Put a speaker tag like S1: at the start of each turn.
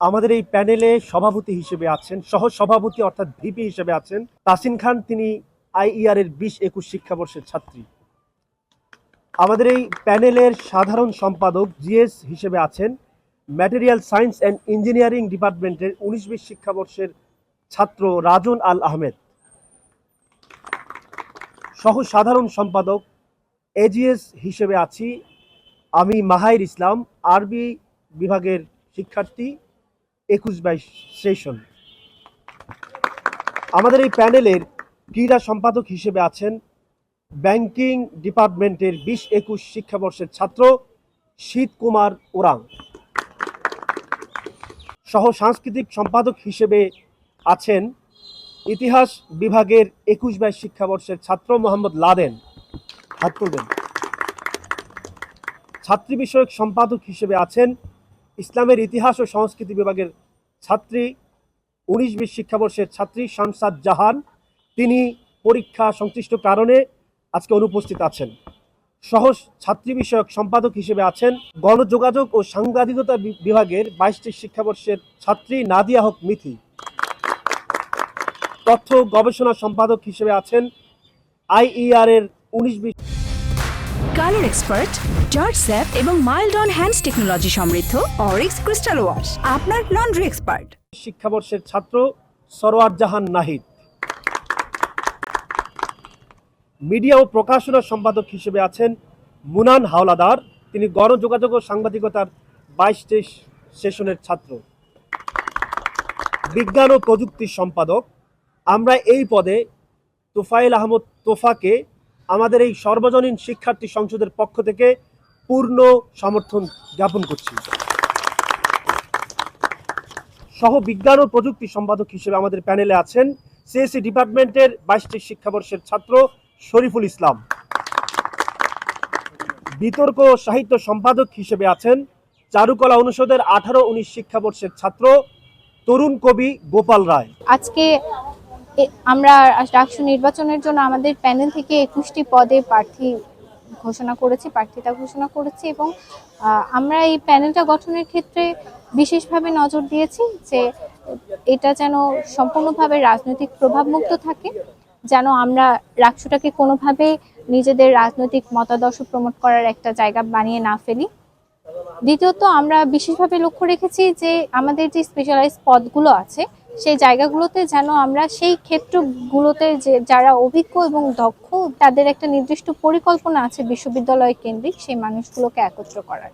S1: আমাদের এই প্যানেলে সভাপতি হিসেবে আছেন সহ সভাপতি অর্থাৎ ভিপি হিসেবে আছেন তাসিন খান। তিনি আইইআর এর বিশ একুশ শিক্ষাবর্ষের ছাত্রী। আমাদের এই প্যানেলের সাধারণ সম্পাদক জিএস হিসেবে আছেন। ম্যাটেরিয়াল সায়েন্স অ্যান্ড ইঞ্জিনিয়ারিং ডিপার্টমেন্টের উনিশ বিশ শিক্ষাবর্ষের ছাত্র রাজন আল আহমেদ। সহ সাধারণ সম্পাদক এজিএস হিসেবে আছি আমি মাহাইর ইসলাম, আরবি বিভাগের শিক্ষার্থী। একুশ বাইশ সেশন আমাদের এই প্যানেলের ক্রীড়া সম্পাদক হিসেবে আছেন ব্যাংকিং ডিপার্টমেন্টের বিশ একুশ শিক্ষাবর্ষের ছাত্র শীত কুমার ওরাং। সহ সাংস্কৃতিক সম্পাদক হিসেবে আছেন ইতিহাস বিভাগের একুশ বাইশ শিক্ষাবর্ষের ছাত্র মোহাম্মদ লাদেন। হাত তুলবেন। ছাত্রী বিষয়ক সম্পাদক হিসেবে আছেন ইসলামের ইতিহাস ও সংস্কৃতি বিভাগের ছাত্রী, উনিশ বিশ শিক্ষাবর্ষের ছাত্রী শামসাদ জাহান। তিনি পরীক্ষা সংশ্লিষ্ট কারণে আজকে অনুপস্থিত আছেন। সহ ছাত্রী বিষয়ক সম্পাদক হিসেবে আছেন গণযোগাযোগ ও সাংবাদিকতা বিভাগের বাইশটি শিক্ষাবর্ষের ছাত্রী নাদিয়া হক মিথি। তথ্য গবেষণা সম্পাদক হিসেবে আছেন আইইআর এর উনিশ বিশ
S2: কালার এক্সপার্ট জর্জ স্যাপ এবং মাইল্ড অন হ্যান্ডস টেকনোলজি সমৃদ্ধ অরিক্স ক্রিস্টাল ওয়াশ আপনার লন্ড্রি এক্সপার্ট
S1: শিক্ষাবর্ষের ছাত্র সরোয়ার জাহান নাহিদ। মিডিয়া ও প্রকাশনা সম্পাদক হিসেবে আছেন মুনান হাওলাদার। তিনি গণযোগাযোগ ও সাংবাদিকতার বাইশটি সেশনের ছাত্র। বিজ্ঞান ও প্রযুক্তি সম্পাদক। আমরা এই পদে তোফাইল আহমদ তোফাকে আমাদের এই সর্বজনীন শিক্ষার্থী সংসদের পক্ষ থেকে পূর্ণ সমর্থন জ্ঞাপন করছি। সহ বিজ্ঞান ও প্রযুক্তি সম্পাদক হিসেবে আমাদের প্যানেলে আছেন সিএসসি ডিপার্টমেন্টের বাইশটি শিক্ষাবর্ষের ছাত্র শরীফুল ইসলাম। বিতর্ক সাহিত্য সম্পাদক হিসেবে আছেন চারুকলা অনুষদের আঠারো উনিশ শিক্ষাবর্ষের ছাত্র তরুণ কবি গোপাল রায়।
S3: আজকে আমরা ডাকসু নির্বাচনের জন্য আমাদের প্যানেল থেকে একুশটি পদে প্রার্থী ঘোষণা করেছি, প্রার্থিতা ঘোষণা করেছি এবং আমরা এই প্যানেলটা গঠনের ক্ষেত্রে বিশেষভাবে নজর দিয়েছি যে এটা যেন সম্পূর্ণভাবে রাজনৈতিক প্রভাবমুক্ত থাকে, যেন আমরা রাকসুটাকে কোনোভাবে নিজেদের রাজনৈতিক মতাদর্শ প্রমোট করার একটা জায়গা বানিয়ে না ফেলি। দ্বিতীয়ত, আমরা বিশেষভাবে লক্ষ্য রেখেছি যে আমাদের যে স্পেশালাইজ পদগুলো আছে, সেই জায়গাগুলোতে যেন আমরা সেই ক্ষেত্রগুলোতে যে যারা অভিজ্ঞ এবং দক্ষ, তাদের একটা নির্দিষ্ট পরিকল্পনা আছে বিশ্ববিদ্যালয় কেন্দ্রিক, সেই মানুষগুলোকে একত্র করার।